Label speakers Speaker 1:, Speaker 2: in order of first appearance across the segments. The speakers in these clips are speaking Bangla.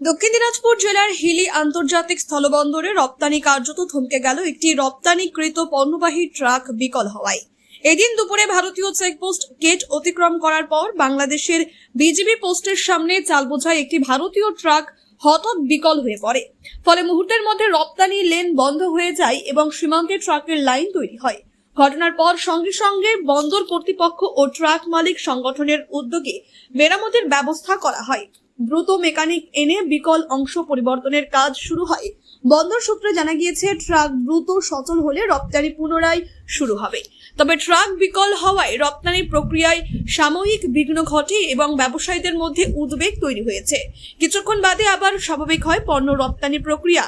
Speaker 1: দক্ষিণ দিনাজপুর জেলার হিলি আন্তর্জাতিক স্থলবন্দরে রপ্তানি কার্যত থমকে গেল একটি রপ্তানিকৃত পণ্যবাহী ট্রাক বিকল হওয়ায়। এদিন দুপুরে ভারতীয় চেকপোস্ট গেট অতিক্রম করার পর বাংলাদেশের বিজিবি পোস্টের সামনে চাল বোঝায় একটি ভারতীয় ট্রাক হঠাৎ বিকল হয়ে পড়ে। ফলে মুহূর্তের মধ্যে রপ্তানি লেন বন্ধ হয়ে যায় এবং সীমান্তে ট্রাকের লাইন তৈরি হয়। ঘটনার পর সঙ্গে সঙ্গে বন্দর কর্তৃপক্ষ ও ট্রাক মালিক সংগঠনের উদ্যোগে মেরামতের ব্যবস্থা করা হয়। দ্রুত মেকানিক এনে বিকল অংশ পরিবর্তনের কাজ শুরু হয়। বন্দর সূত্রে জানা গিয়েছে, ট্রাক দ্রুত সচল হলে রপ্তানি পুনরায় শুরু হবে। তবে ট্রাক বিকল হওয়ায় রপ্তানি প্রক্রিয়ায় সাময়িক বিঘ্ন ঘটে এবং ব্যবসায়ীদের মধ্যে উদ্বেগ তৈরি হয়েছে। কিছুক্ষণ বাদে আবার স্বাভাবিক হয় পণ্য রপ্তানি প্রক্রিয়া।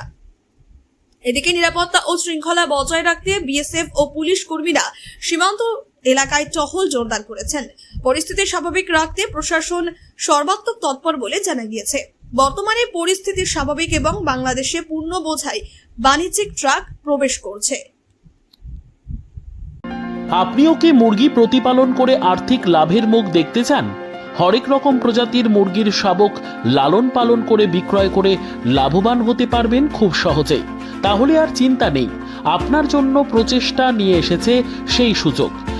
Speaker 1: এদিকে নিরাপত্তা ও শৃঙ্খলা বজায় রাখতে বিএসএফ ও পুলিশ কর্মীরা সীমান্ত এলাকায় টহল জোরদার করেছেন। পরিস্থিতি স্বাভাবিক রাখতে প্রশাসন সর্বাত্মক তৎপর বলে জানা গিয়েছে। বর্তমানে পরিস্থিতি স্বাভাবিক এবং বাংলাদেশে পূর্ণ বোঝাই বাণিজ্যিক ট্রাক প্রবেশ করছে।
Speaker 2: আপনিও কি মুরগি প্রতিপালন করে আর্থিক লাভের মুখ দেখতে চান? হরেক রকম প্রজাতির মুরগির শাবক লালন পালন করে বিক্রয় করে লাভবান হতে পারবেন খুব সহজেই। তাহলে আর চিন্তা নেই, আপনার জন্য প্রচেষ্টা নিয়ে এসেছে সেই সুযোগ।